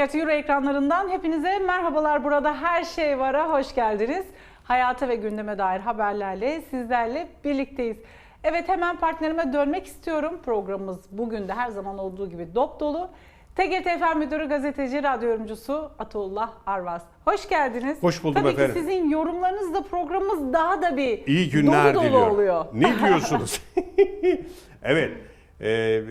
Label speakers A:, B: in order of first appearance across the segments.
A: TGRT Euro ekranlarından hepinize merhabalar. Burada her şey vara hoş geldiniz. Hayata ve gündeme dair haberlerle sizlerle birlikteyiz. Evet hemen partnerime dönmek istiyorum. Programımız bugün de her zaman olduğu gibi dop dolu. TGRT FM Müdürü Gazeteci Radyo Yorumcusu Atullah Arvaz. Hoş geldiniz.
B: Hoş buldum
A: Tabii
B: efendim.
A: ki sizin yorumlarınızla programımız daha da bir
B: İyi günler
A: dolu dolu
B: diliyorum.
A: oluyor.
B: Ne diyorsunuz? evet. E, e,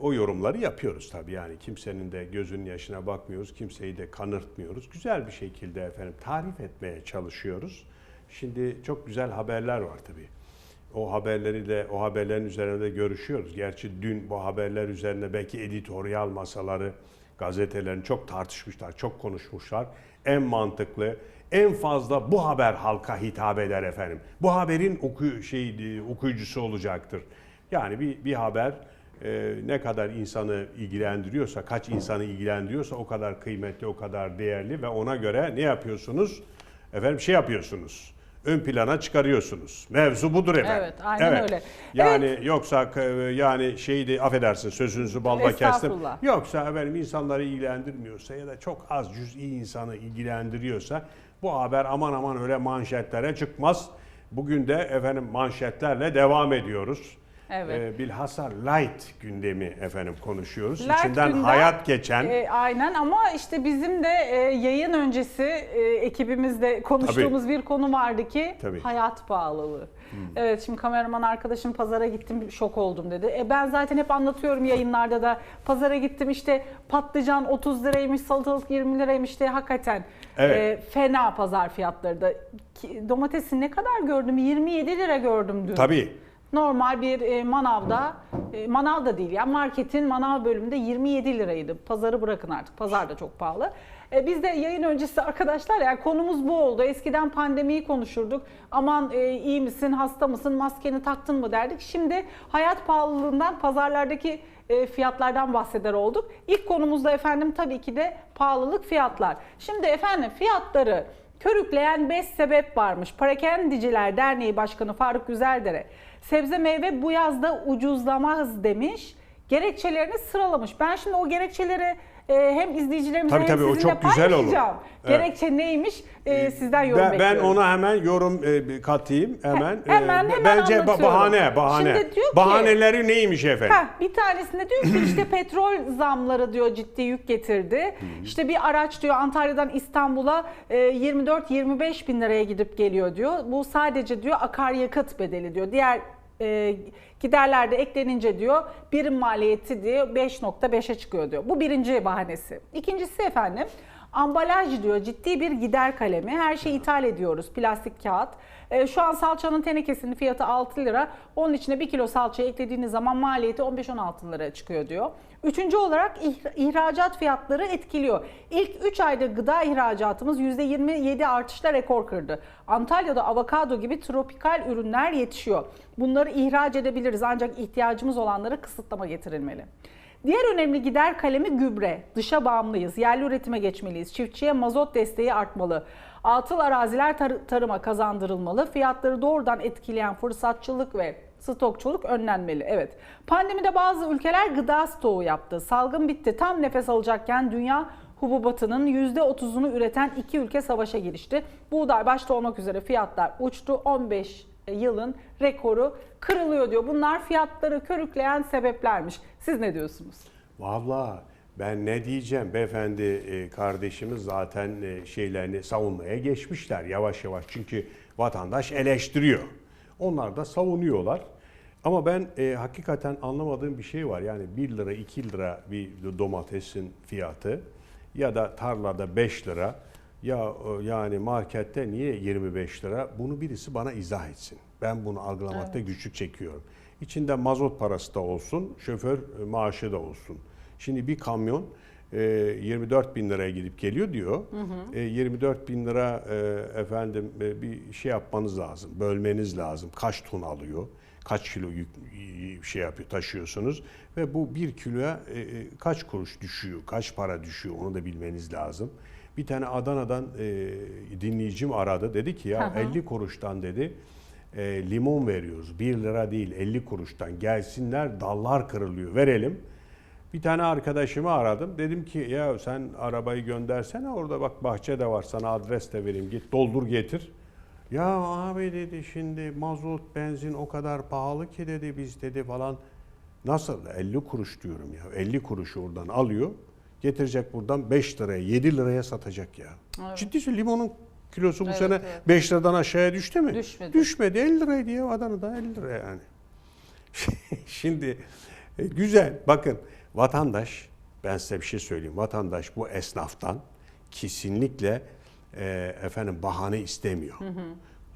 B: o yorumları yapıyoruz tabii yani kimsenin de gözünün yaşına bakmıyoruz, kimseyi de kanırtmıyoruz. Güzel bir şekilde efendim tarif etmeye çalışıyoruz. Şimdi çok güzel haberler var tabii. O haberleri de o haberlerin üzerine de görüşüyoruz. Gerçi dün bu haberler üzerine belki editoryal masaları gazetelerin çok tartışmışlar, çok konuşmuşlar. En mantıklı, en fazla bu haber halka hitap eder efendim. Bu haberin oku şey okuyucusu olacaktır. Yani bir bir haber e, ne kadar insanı ilgilendiriyorsa, kaç insanı ilgilendiriyorsa o kadar kıymetli, o kadar değerli ve ona göre ne yapıyorsunuz? Efendim şey yapıyorsunuz. Ön plana çıkarıyorsunuz. Mevzu budur efendim.
A: Evet, aynen öyle.
B: Yani yoksa k- yani şeydi affedersin sözünüzü balla kestim. Yoksa efendim insanları ilgilendirmiyorsa ya da çok az cüz'i insanı ilgilendiriyorsa bu haber aman aman öyle manşetlere çıkmaz. Bugün de efendim manşetlerle devam ediyoruz.
A: Evet.
B: Ee, bilhassa light gündemi efendim konuşuyoruz.
A: Light
B: İçinden
A: gündem,
B: hayat geçen
A: e, aynen ama işte bizim de e, yayın öncesi e, ekibimizde konuştuğumuz bir konu vardı ki
B: Tabii.
A: hayat pahalılığı. Evet şimdi kameraman arkadaşım pazara gittim şok oldum dedi. E, ben zaten hep anlatıyorum yayınlarda da pazara gittim işte patlıcan 30 liraymış salatalık 20 liraymış diye hakikaten
B: Evet.
A: e, fena pazar fiyatları da. Domatesi ne kadar gördüm 27 lira gördüm dün.
B: tabii
A: Normal bir e, manavda, e, manav da değil ya marketin manav bölümünde 27 liraydı. Pazarı bırakın artık. Pazar da çok pahalı. E, biz de yayın öncesi arkadaşlar yani konumuz bu oldu. Eskiden pandemiyi konuşurduk. Aman e, iyi misin, hasta mısın, maskeni taktın mı derdik. Şimdi hayat pahalılığından pazarlardaki e, fiyatlardan bahseder olduk. İlk konumuzda efendim tabii ki de pahalılık fiyatlar. Şimdi efendim fiyatları körükleyen 5 sebep varmış. Parakendiciler Derneği Başkanı Faruk Güzeldere sebze meyve bu yazda ucuzlamaz demiş. Gerekçelerini sıralamış. Ben şimdi o gerekçeleri e, hem izleyicilerimize
B: Tabii
A: hem
B: tabii, o
A: sizinle
B: çok güzel olur.
A: paylaşacağım.
B: Evet.
A: Gerekçe neymiş e, sizden yorum
B: ben, ben
A: bekliyorum.
B: ona hemen yorum e, katayım hemen.
A: He- hemen,
B: E,
A: hemen
B: Bence ba-
A: anlatıyorum.
B: bahane, bahane.
A: Şimdi diyor ki-
B: Bahaneleri neymiş efendim?
A: Heh, bir tanesinde diyor ki işte petrol zamları diyor ciddi yük getirdi. İşte bir araç diyor Antalya'dan İstanbul'a e, 24-25 bin liraya gidip geliyor diyor. Bu sadece diyor akaryakıt bedeli diyor. Diğer e, giderler de eklenince diyor birim maliyeti diyor 5.5'e çıkıyor diyor. Bu birinci bahanesi. İkincisi efendim ambalaj diyor ciddi bir gider kalemi. Her şeyi ithal ediyoruz. Plastik kağıt. E, şu an salçanın tenekesinin fiyatı 6 lira. Onun içine 1 kilo salça eklediğiniz zaman maliyeti 15-16 lira çıkıyor diyor. Üçüncü olarak ih- ihracat fiyatları etkiliyor. İlk 3 ayda gıda ihracatımız %27 artışla rekor kırdı. Antalya'da avokado gibi tropikal ürünler yetişiyor. Bunları ihraç edebiliriz ancak ihtiyacımız olanlara kısıtlama getirilmeli. Diğer önemli gider kalemi gübre. Dışa bağımlıyız. Yerli üretime geçmeliyiz. Çiftçiye mazot desteği artmalı. Atıl araziler tar- tarıma kazandırılmalı. Fiyatları doğrudan etkileyen fırsatçılık ve stokçuluk önlenmeli. Evet. Pandemide bazı ülkeler gıda stoğu yaptı. Salgın bitti. Tam nefes alacakken dünya hububatının %30'unu üreten iki ülke savaşa girişti. Buğday başta olmak üzere fiyatlar uçtu. 15 yılın rekoru kırılıyor diyor. Bunlar fiyatları körükleyen sebeplermiş. Siz ne diyorsunuz?
B: Vallahi ben ne diyeceğim beyefendi e, kardeşimiz zaten e, şeylerini savunmaya geçmişler yavaş yavaş. Çünkü vatandaş eleştiriyor. Onlar da savunuyorlar. Ama ben e, hakikaten anlamadığım bir şey var. Yani 1 lira 2 lira bir domatesin fiyatı ya da tarlada 5 lira ya e, yani markette niye 25 lira? Bunu birisi bana izah etsin. Ben bunu algılamakta güçlük çekiyorum. İçinde mazot parası da olsun, şoför e, maaşı da olsun. Şimdi bir kamyon e, 24 bin liraya gidip geliyor diyor. E, 24 bin lira e, efendim e, bir şey yapmanız lazım, bölmeniz lazım. Kaç ton alıyor, kaç kilo yük şey yapıyor, taşıyorsunuz ve bu bir kiloya e, e, kaç kuruş düşüyor, kaç para düşüyor onu da bilmeniz lazım. Bir tane Adana'dan e, dinleyicim aradı dedi ki ya
A: Hı hı.
B: 50 kuruştan dedi e, limon veriyoruz. 1 lira değil 50 kuruştan gelsinler dallar kırılıyor verelim. Bir tane arkadaşımı aradım. Dedim ki ya sen arabayı göndersene orada bak bahçe de var sana adres de vereyim git doldur getir. Ya abi dedi şimdi mazot benzin o kadar pahalı ki dedi biz dedi falan. Nasıl 50 kuruş diyorum ya 50 kuruşu oradan alıyor getirecek buradan 5 liraya 7 liraya satacak ya.
A: Evet.
B: Ciddi söylüyorum limonun kilosu bu
A: Evet,
B: sene
A: evet.
B: 5 liradan aşağıya düştü mü?
A: Düşmedi.
B: Düşmedi 50 liraydı ya Adana'da 50 lira yani. Şimdi e, güzel bakın vatandaş ben size bir şey söyleyeyim. Vatandaş bu esnaftan kesinlikle e, efendim bahane istemiyor.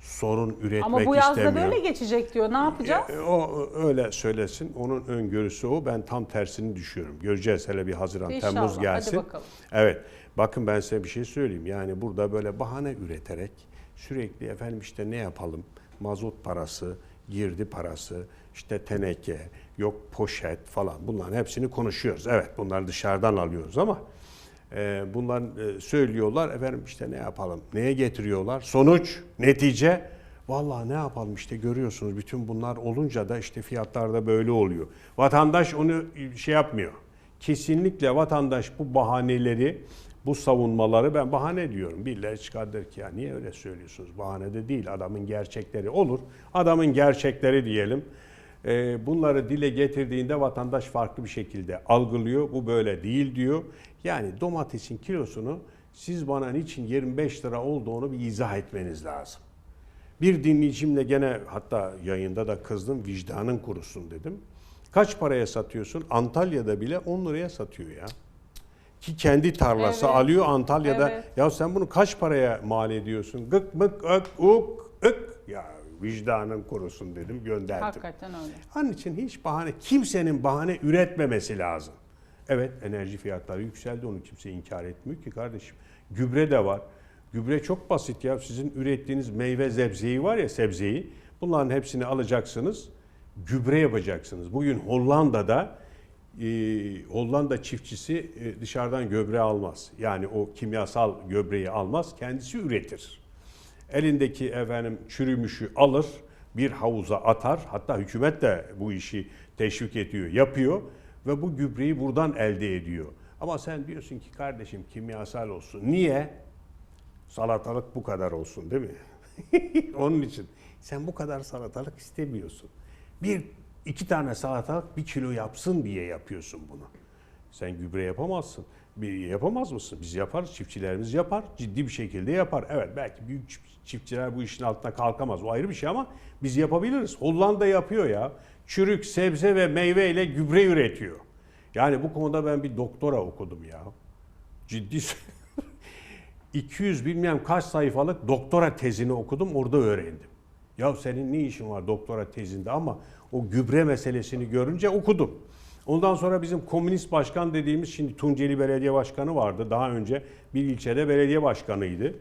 B: Sorun üretmek
A: Ama bu yazda
B: istemiyor.
A: böyle geçecek diyor. Ne yapacağız?
B: E, O öyle söylesin. Onun öngörüsü o. Ben tam tersini düşüyorum. Göreceğiz hele bir Haziran,
A: İnşallah,
B: Temmuz
A: hadi
B: gelsin.
A: bakalım.
B: Evet. Bakın ben size bir şey söyleyeyim. Yani burada böyle bahane üreterek sürekli efendim işte ne yapalım? Mazot parası, girdi parası, işte teneke, yok poşet falan bunların hepsini konuşuyoruz. Evet bunları dışarıdan alıyoruz ama e, bunlar e, söylüyorlar efendim işte ne yapalım? Neye getiriyorlar? Sonuç, netice Vallahi ne yapalım işte görüyorsunuz bütün bunlar olunca da işte fiyatlar da böyle oluyor. Vatandaş onu şey yapmıyor. Kesinlikle vatandaş bu bahaneleri, bu savunmaları ben bahane diyorum. Birileri çıkar der ki ya niye öyle söylüyorsunuz? Bahane de değil adamın gerçekleri olur. Adamın gerçekleri diyelim. Ee, bunları dile getirdiğinde vatandaş farklı bir şekilde algılıyor. Bu böyle değil diyor. Yani domatesin kilosunu siz bana niçin 25 lira olduğunu bir izah etmeniz lazım. Bir dinleyicimle gene hatta yayında da kızdım vicdanın kurusun dedim. Kaç paraya satıyorsun? Antalya'da bile 10 liraya satıyor ya. Ki kendi tarlası
A: Evet.
B: alıyor Antalya'da.
A: Evet.
B: Ya sen bunu kaç paraya mal ediyorsun? Gık mık ök uk ık. Ya vicdanın kurusun dedim gönderdim.
A: Hakikaten öyle.
B: Onun için hiç bahane, kimsenin bahane üretmemesi lazım. Evet enerji fiyatları yükseldi onu kimse inkar etmiyor ki kardeşim. Gübre de var. Gübre çok basit ya. Sizin ürettiğiniz meyve sebzeyi var ya sebzeyi. Bunların hepsini alacaksınız. Gübre yapacaksınız. Bugün Hollanda'da e, Hollanda çiftçisi e, dışarıdan gübre almaz. Yani o kimyasal gübreyi almaz. Kendisi üretir elindeki efendim çürümüşü alır, bir havuza atar. Hatta hükümet de bu işi teşvik ediyor, yapıyor ve bu gübreyi buradan elde ediyor. Ama sen diyorsun ki kardeşim kimyasal olsun. Niye? Salatalık bu kadar olsun değil mi? Onun için sen bu kadar salatalık istemiyorsun. Bir iki tane salatalık bir kilo yapsın diye yapıyorsun bunu. Sen gübre yapamazsın. Bir yapamaz mısın? Biz yaparız, çiftçilerimiz yapar. Ciddi bir şekilde yapar. Evet belki büyük çift- çiftçiler bu işin altına kalkamaz. O ayrı bir şey ama biz yapabiliriz. Hollanda yapıyor ya. Çürük, sebze ve meyve ile gübre üretiyor. Yani bu konuda ben bir doktora okudum ya. Ciddi söylüyorum. 200 bilmem kaç sayfalık doktora tezini okudum orada öğrendim. Ya senin ne işin var doktora tezinde ama o gübre meselesini görünce okudum. Ondan sonra bizim komünist başkan dediğimiz şimdi Tunceli Belediye Başkanı vardı. Daha önce bir ilçede belediye başkanıydı.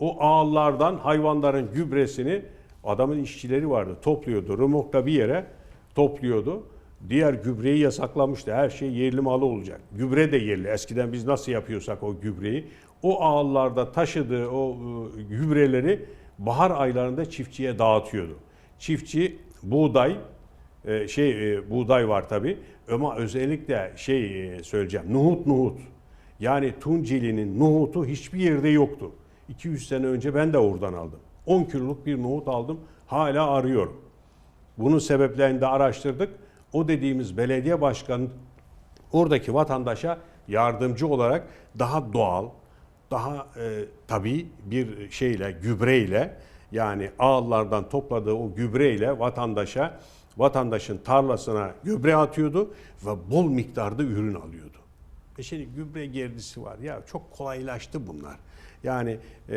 B: O ağlardan hayvanların gübresini adamın işçileri vardı topluyordu. Rımokta bir yere topluyordu. Diğer gübreyi yasaklamıştı. Her şey yerli malı olacak. Gübre de yerli. Eskiden biz nasıl yapıyorsak o gübreyi. O ağlarda taşıdığı o e, gübreleri bahar aylarında çiftçiye dağıtıyordu. Çiftçi buğday, e, şey e, buğday var tabi ama özellikle şey e, söyleyeceğim nohut nohut. Yani Tunceli'nin nohutu hiçbir yerde yoktu. 200 sene önce ben de oradan aldım. 10 kiloluk bir nohut aldım. Hala arıyorum. Bunun sebeplerini de araştırdık. O dediğimiz belediye başkanı oradaki vatandaşa yardımcı olarak daha doğal, daha e, tabii bir şeyle, gübreyle yani ağlardan topladığı o gübreyle vatandaşa, vatandaşın tarlasına gübre atıyordu ve bol miktarda ürün alıyordu. E şimdi gübre gerdisi var. Ya çok kolaylaştı bunlar. Yani e,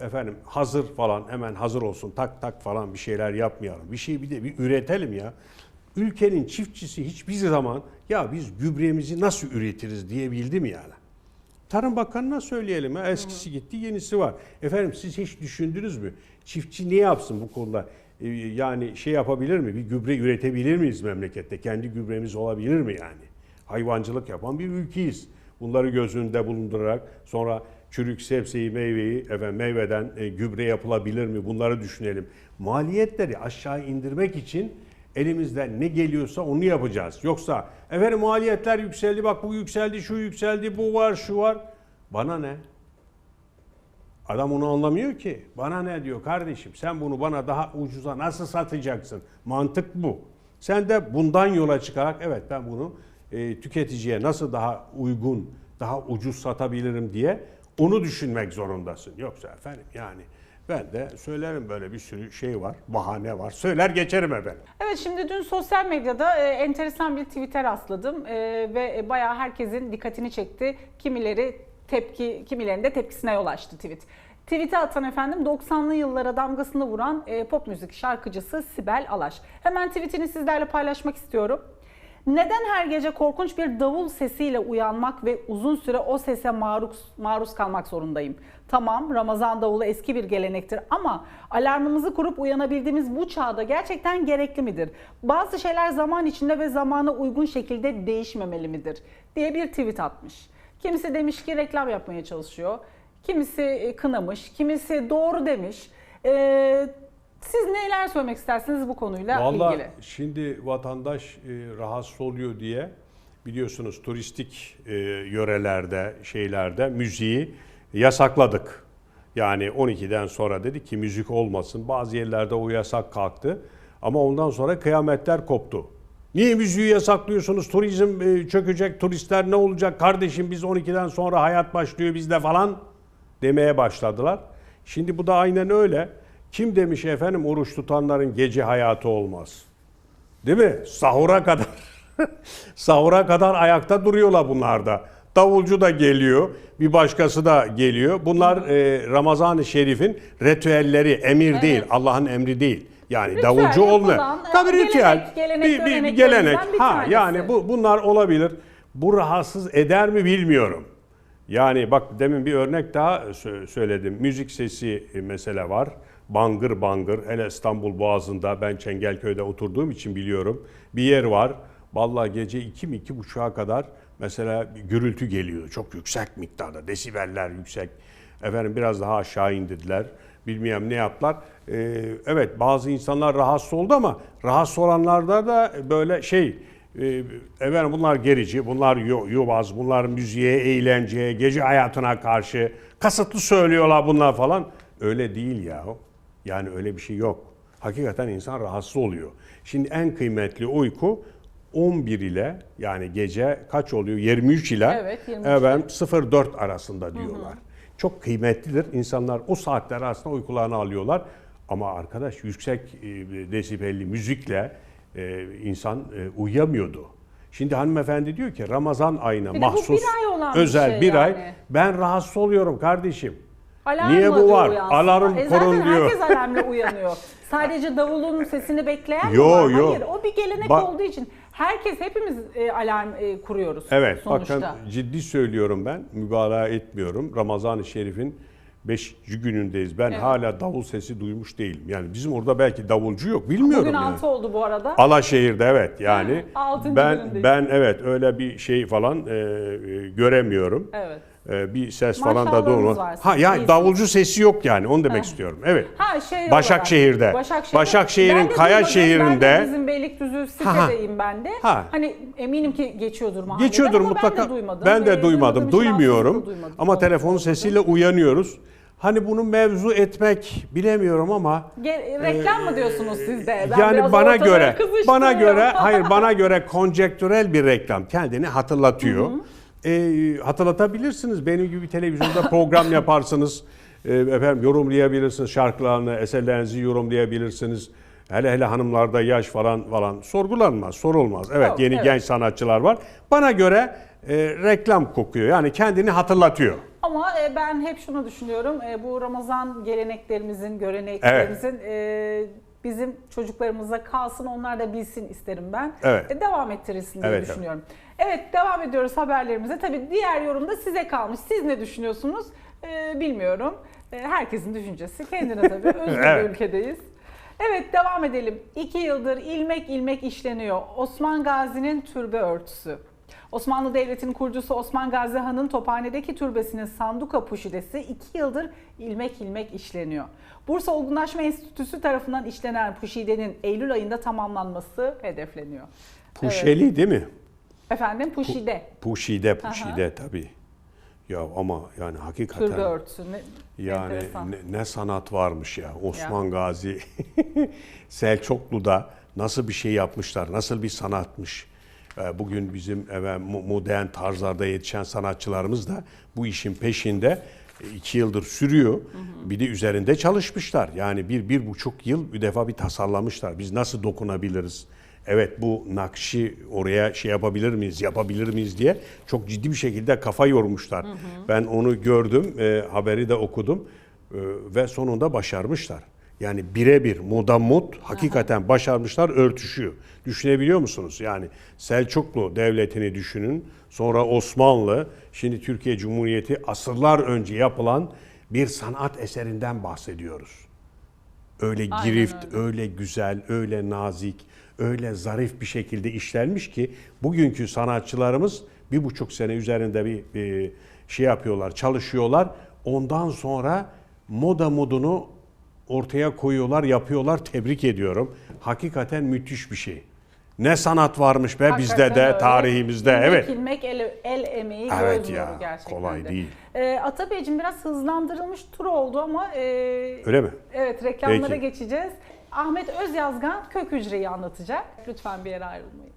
B: efendim hazır falan hemen hazır olsun tak tak falan bir şeyler yapmayalım. Bir şey bir de bir üretelim ya. Ülkenin çiftçisi hiçbir zaman ya biz gübremizi nasıl üretiriz diyebildi mi yani? Tarım Bakanı'na söyleyelim. Eskisi gitti, yenisi var. Efendim siz hiç düşündünüz mü? Çiftçi ne yapsın bu konuda? Ee, yani şey yapabilir mi? Bir gübre üretebilir miyiz memlekette? Kendi gübremiz olabilir mi yani? Hayvancılık yapan bir ülkeyiz. Bunları göz önünde bulundurarak sonra çürük sebzeyi, meyveyi, efendim, meyveden e, gübre yapılabilir mi? Bunları düşünelim. Maliyetleri aşağı indirmek için Elimizden ne geliyorsa onu yapacağız. Yoksa efendim maliyetler yükseldi bak bu yükseldi şu yükseldi bu var şu var. Bana ne? Adam onu anlamıyor ki. Bana ne diyor kardeşim sen bunu bana daha ucuza nasıl satacaksın? Mantık bu. Sen de bundan yola çıkarak evet ben bunu e, tüketiciye nasıl daha uygun, daha ucuz satabilirim diye onu düşünmek zorundasın. Yoksa efendim yani ben de söylerim böyle bir sürü şey var, bahane var. Söyler geçerim efendim.
A: Evet şimdi dün sosyal medyada e, enteresan bir tweet'e rastladım e, ve e, bayağı herkesin dikkatini çekti. Kimileri tepki, kimilerinin de tepkisine yol açtı tweet. Tweet'e atan efendim 90'lı yıllara damgasını vuran e, pop müzik şarkıcısı Sibel Alaş. Hemen tweetini sizlerle paylaşmak istiyorum. Neden her gece korkunç bir davul sesiyle uyanmak ve uzun süre o sese maruz, maruz kalmak zorundayım? Tamam Ramazan davulu eski bir gelenektir ama alarmımızı kurup uyanabildiğimiz bu çağda gerçekten gerekli midir? Bazı şeyler zaman içinde ve zamana uygun şekilde değişmemeli midir? diye bir tweet atmış. Kimisi demiş ki reklam yapmaya çalışıyor. Kimisi e, kınamış, kimisi doğru demiş. Ee, siz neler söylemek istersiniz bu konuyla
B: Vallahi
A: ilgili?
B: şimdi vatandaş e, rahatsız oluyor diye biliyorsunuz turistik e, yörelerde şeylerde müziği yasakladık. Yani 12'den sonra dedik ki müzik olmasın. Bazı yerlerde o yasak kalktı. Ama ondan sonra kıyametler koptu. Niye müziği yasaklıyorsunuz? Turizm e, çökecek, turistler ne olacak? Kardeşim biz 12'den sonra hayat başlıyor bizde falan demeye başladılar. Şimdi bu da aynen öyle. Kim demiş efendim oruç tutanların gece hayatı olmaz? Değil mi? Sahura kadar. Sahura kadar ayakta duruyorlar bunlar da. Davulcu da geliyor, bir başkası da geliyor. Bunlar e, Ramazan-ı Şerif'in ritüelleri, emir
A: Evet.
B: değil, Allah'ın emri değil. Yani
A: Ritüel
B: davulcu
A: e,
B: Tabii
A: gelenek,
B: ritüel.
A: gelenek,
B: bir, bir, bir gelenek.
A: bir
B: Ha
A: tanesi.
B: yani bu bunlar olabilir. Bu rahatsız eder mi bilmiyorum. Yani bak demin bir örnek daha sö- söyledim. Müzik sesi e, mesele var. Bangır bangır. Hele İstanbul Boğazı'nda ben Çengelköy'de oturduğum için biliyorum. Bir yer var. Vallahi gece iki mi iki buçuğa kadar mesela gürültü geliyor. Çok yüksek miktarda. Desibeller yüksek. Efendim biraz daha aşağı indirdiler. Bilmiyorum ne yaptılar. Ee, evet bazı insanlar rahatsız oldu ama rahatsız olanlarda da böyle şey ee, efendim bunlar gerici, bunlar yuvaz, bunlar müziğe, eğlenceye, gece hayatına karşı kasıtlı söylüyorlar bunlar falan. Öyle değil ya. Yani öyle bir şey yok. Hakikaten insan rahatsız oluyor. Şimdi en kıymetli uyku 11 ile yani gece kaç oluyor? 23 ile
A: Evet, 23
B: efendim 0-4 arasında diyorlar. Çok kıymetlidir. İnsanlar o saatler arasında uykularını alıyorlar. Ama arkadaş yüksek e, desibelli müzikle e, insan e, uyuyamıyordu. Şimdi hanımefendi diyor ki Ramazan ayına
A: Bir
B: mahsus
A: bir ay olan bir
B: özel
A: şey
B: bir ay
A: yani.
B: ben rahatsız oluyorum kardeşim.
A: Alarmla
B: Niye bu var?
A: uyansınlar.
B: Alarm
A: e zaten
B: diyor.
A: herkes alarmla uyanıyor. Sadece davulun sesini bekleyen mi
B: Yo,
A: var?
B: yo.
A: Hayır o bir gelenek
B: Bak-
A: olduğu için herkes hepimiz e, alarm e, kuruyoruz
B: Evet
A: sonuçta.
B: bakın ciddi söylüyorum ben mübalağa etmiyorum. Ramazan-ı Şerif'in 5. günündeyiz. Ben
A: Evet.
B: hala davul sesi duymuş değilim. Yani bizim orada belki davulcu yok bilmiyorum
A: Bugün
B: yani.
A: 6 oldu bu arada.
B: Alaşehir'de evet yani
A: Altıncı
B: ben
A: günündeyiz.
B: ben evet öyle bir şey falan e, e, göremiyorum.
A: Evet.
B: E, bir ses falan da doğru. Ha yani
A: iyisiniz.
B: davulcu sesi yok yani onu demek istiyorum. Evet.
A: Ha şey
B: Başakşehir'de.
A: olarak, Başakşehir'de.
B: Başakşehir'in
A: Ben de
B: Kaya
A: duymadım.
B: şehrinde-
A: Ben de bizim Beylikdüzü sitedeyim ben de.
B: Ha.
A: Hani eminim ki geçiyordur mahalleden
B: Geçiyordur
A: ama
B: mutlaka.
A: ben de duymadım.
B: Ben de
A: Ee,
B: duymadım,
A: duymadığım için
B: duymuyorum.
A: duymadım.
B: Ama
A: Onu
B: telefon
A: duymadım.
B: sesiyle uyanıyoruz. Hani bunu mevzu etmek bilemiyorum ama
A: Ge- reklam mı diyorsunuz siz de? Ben
B: yani bana göre bana göre hayır bana göre konjektürel bir reklam kendini hatırlatıyor. Ee, hatırlatabilirsiniz. Benim gibi televizyonda program yaparsınız. Ee, efendim yorumlayabilirsiniz şarkılarını, eserlerinizi yorumlayabilirsiniz. Hele hele hanımlarda yaş falan falan sorgulanmaz, sorulmaz. Evet
A: Yok,
B: yeni
A: evet.
B: genç sanatçılar var. Bana göre e, reklam kokuyor. Yani kendini hatırlatıyor.
A: Ama e, ben hep şunu düşünüyorum. e, bu Ramazan geleneklerimizin, göreneklerimizin e, bizim çocuklarımıza kalsın, onlar da bilsin isterim ben.
B: Evet.
A: E, devam ettirilsin diye
B: Evet,
A: düşünüyorum. Evet. devam ediyoruz haberlerimize. Tabii diğer yorumda size kalmış. Siz ne düşünüyorsunuz? E, bilmiyorum. E, herkesin düşüncesi kendine tabii. Özgür bir
B: Evet.
A: ülkedeyiz. Evet devam edelim. İki yıldır ilmek ilmek işleniyor. Osman Gazi'nin türbe örtüsü. Osmanlı Devleti'nin kurucusu Osman Gazi Han'ın Tophane'deki türbesinin sanduka puşidesi 2 yıldır ilmek ilmek işleniyor. Bursa Olgunlaşma Enstitüsü tarafından işlenen puşidenin Eylül ayında tamamlanması hedefleniyor.
B: Puşeli değil mi?
A: Efendim puşide,
B: Puşide, puşide tabii. Ya ama yani hakikaten
A: türbe örtüsü. Ne,
B: yani
A: enteresan.
B: ne, ne sanat varmış ya. Osman Gazi, Selçuklu'da nasıl bir şey yapmışlar, nasıl bir sanatmış. Ee, Bugün bizim modern tarzlarda yetişen sanatçılarımız da bu işin peşinde e, iki yıldır sürüyor. Bir de üzerinde çalışmışlar. Yani bir, bir buçuk yıl bir defa bir tasarlamışlar. Biz nasıl dokunabiliriz? Evet bu nakşi oraya şey yapabilir miyiz, yapabilir miyiz diye çok ciddi bir şekilde kafa yormuşlar. Ben onu gördüm, e, haberi de okudum e, ve sonunda başarmışlar. Yani birebir modamut hakikaten başarmışlar örtüşüyor. Düşünebiliyor musunuz? Yani Selçuklu devletini düşünün. Sonra Osmanlı, şimdi Türkiye Cumhuriyeti asırlar önce yapılan bir sanat eserinden bahsediyoruz. Öyle
A: Aynen
B: girift,
A: öyle.
B: öyle güzel, öyle nazik, öyle zarif bir şekilde işlenmiş ki bugünkü sanatçılarımız bir buçuk sene üzerinde bir, bir şey yapıyorlar, çalışıyorlar. Ondan sonra moda modunu ortaya koyuyorlar, yapıyorlar. Tebrik ediyorum. Hakikaten müthiş bir şey. Ne sanat varmış be
A: Hakikaten bizde
B: de
A: öyle.
B: tarihimizde.
A: İlmek
B: evet.
A: İlmek el, el emeği
B: evet ya,
A: gerçekten
B: kolay
A: de.
B: değil.
A: Ee, e, Ata biraz hızlandırılmış tur oldu ama e,
B: Öyle mi?
A: Evet reklamlara
B: Peki.
A: geçeceğiz. Ahmet Özyazgan kök hücreyi anlatacak. Lütfen bir yere ayrılmayın.